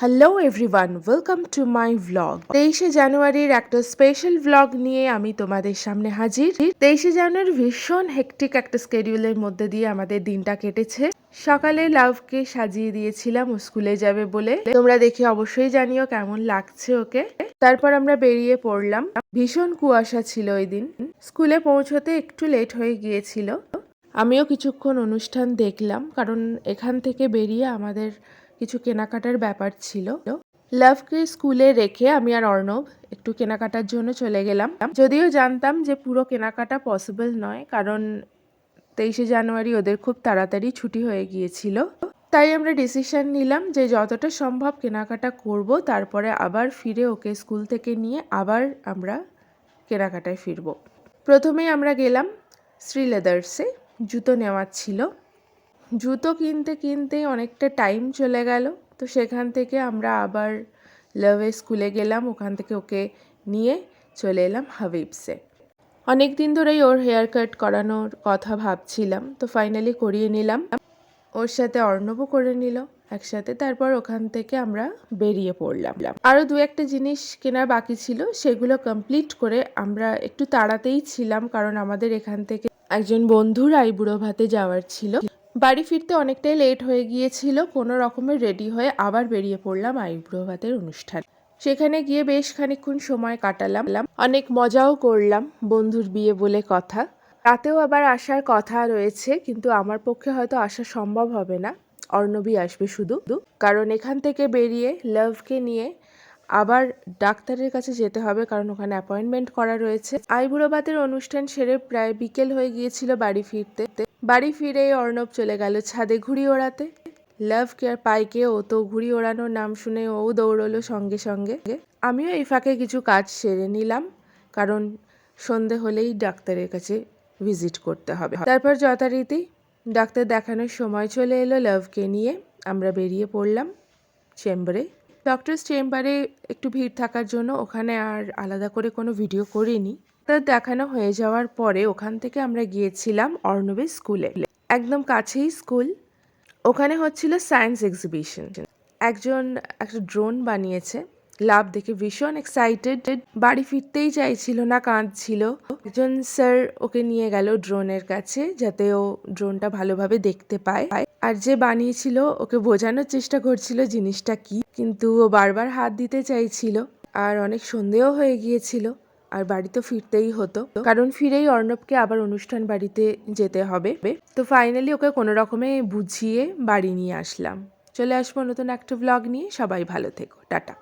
Hello everyone welcome to my vlog তেইশে জানুয়ারির একটা স্পেশাল ভ্লগ নিয়ে আমি তোমাদের সামনে হাজির। তেইশে জানুয়ারি ভীষণ হেকটিক একটা স্কেডিউলের মধ্যে দিয়ে আমাদের দিনটা কেটেছে। সকালে লাভকে সাজিয়ে দিয়েছিলাম, ও স্কুলে যাবে বলে। তোমরা দেখে অবশ্যই জানিও কেমন লাগছে ওকে। তারপর আমরা বেরিয়ে পড়লাম। ভীষণ কুয়াশা ছিল ওই দিন। স্কুলে পৌঁছতে একটু লেট হয়ে গিয়েছিল। আমিও কিছুক্ষণ অনুষ্ঠান দেখলাম, কারণ এখান থেকে বেরিয়ে আমাদের কিছু কেনাকাটার ব্যাপার ছিল। লাভকে স্কুলে রেখে আমি আর অর্ণব একটু কেনাকাটার জন্য চলে গেলাম। যদিও জানতাম যে পুরো কেনাকাটা পসিবল নয়, কারণ তেইশে জানুয়ারি ওদের খুব তাড়াতাড়ি ছুটি হয়ে গিয়েছিল। তাই আমরা ডিসিশন নিলাম যে যতটা সম্ভব কেনাকাটা করব, তারপরে আবার ফিরে ওকে স্কুল থেকে নিয়ে আবার আমরা কেনাকাটায় ফিরব। প্রথমেই আমরা গেলাম শ্রী লেদার্সে জুতো নেওয়ার ছিল। জুতো কিনতে কিনতেই অনেকটা টাইম চলে গেল। তো সেখান থেকে আমরা আবার লাভে স্কুলে গেলাম। ওখান থেকে ওকে নিয়ে চলে এলাম হাবিবসে অনেক দিন ধরেই ওর হেয়ার কাট করানোর কথা ভাবছিলাম। তো ফাইনালি করিয়ে নিলাম। ওর সাথে অর্ণবও করে নিল। একসাথে তারপর ওখান থেকে আমরা বেরিয়ে পড়লাম। আরও দু একটা জিনিস কেনার বাকি ছিল, সেগুলো কমপ্লিট করে আমরা একটু তাড়াতেই ছিলাম। কারণ আমাদের এখান থেকে একজন বন্ধুর আইবুড়ো ভাতে যাওয়ার ছিল। বাড়ি ফিরতে অনেকটাই লেট হয়ে গিয়েছিল, কোনো রকমের রেডি হয়ে আবার বেরিয়ে পড়লাম আইবুড়ো ভাতের অনুষ্ঠান। সেখানে গিয়ে বেশ খানিকক্ষণ সময় কাটালাম, অনেক মজাও করলাম বন্ধুর বিয়ে বলে কথা। রাতেও আবার আসার কথা রয়েছে, কিন্তু আমার পক্ষে হয়তো আসা সম্ভব হবে না অর্ণবী আসবে শুধু। কারণ এখান থেকে বেরিয়ে লাভকে নিয়ে আবার ডাক্তারের কাছে যেতে হবে, কারণ ওখানে অ্যাপয়েন্টমেন্ট করা রয়েছে। আইবুড়ো ভাতের অনুষ্ঠান সেরে প্রায় বিকেল হয়ে গিয়েছিল বাড়ি ফিরতে। বাড়ি ফিরে অর্ণব চলে গেল ছাদে ঘুড়ি ওড়াতে। লাভ কেয়ার পাইকে ও তো ঘুড়ি ওড়ানোর নাম শুনে ও দৌড়লো সঙ্গে সঙ্গে। আমিও এই ফাঁকে কিছু কাজ সেরে নিলাম, কারণ সন্ধে হলেই ডাক্তারের কাছে ভিজিট করতে হবে। তারপর যথারীতি ডাক্তার দেখানোর সময় চলে এলো লাভকে নিয়ে। আমরা বেরিয়ে পড়লাম চেম্বারে। ডক্টরস চেম্বারে একটু ভিড় থাকার জন্য ওখানে আর আলাদা করে কোনো ভিডিও করিনি। তার দেখানো হয়ে যাওয়ার পরে ওখান থেকে আমরা গিয়েছিলাম অর্ণবের স্কুলে। একদম কাছেই স্কুল। ওখানে হচ্ছিল সায়েন্স এক্সিবিশন। একজন, একটা ড্রোন বানিয়েছে। লাভ দেখে ভীষণ এক্সাইটেড বাড়ি ফিরতেই চাইছিল না, কাঁদছিল। একজন স্যার ওকে নিয়ে গেল ড্রোনের কাছে যাতে ও ড্রোনটা ভালোভাবে দেখতে পায়। আর যে বানিয়েছিল ওকে বোঝানোর চেষ্টা করছিল জিনিসটা কি। কিন্তু ও বারবার হাত দিতে চাইছিল। আর অনেক সন্দেহ হয়ে গিয়েছিল। আর বাড়ি তো ফিরতেই হতো। কারণ ফিরেই অর্ণবকে আবার অনুষ্ঠান বাড়িতে যেতে হবে। তো ফাইনালি ওকে কোনো রকমে বুঝিয়ে বাড়ি নিয়ে আসলাম। চলে আসব নতুন একটা ব্লগ নিয়ে। সবাই ভালো থেকো। টাটা।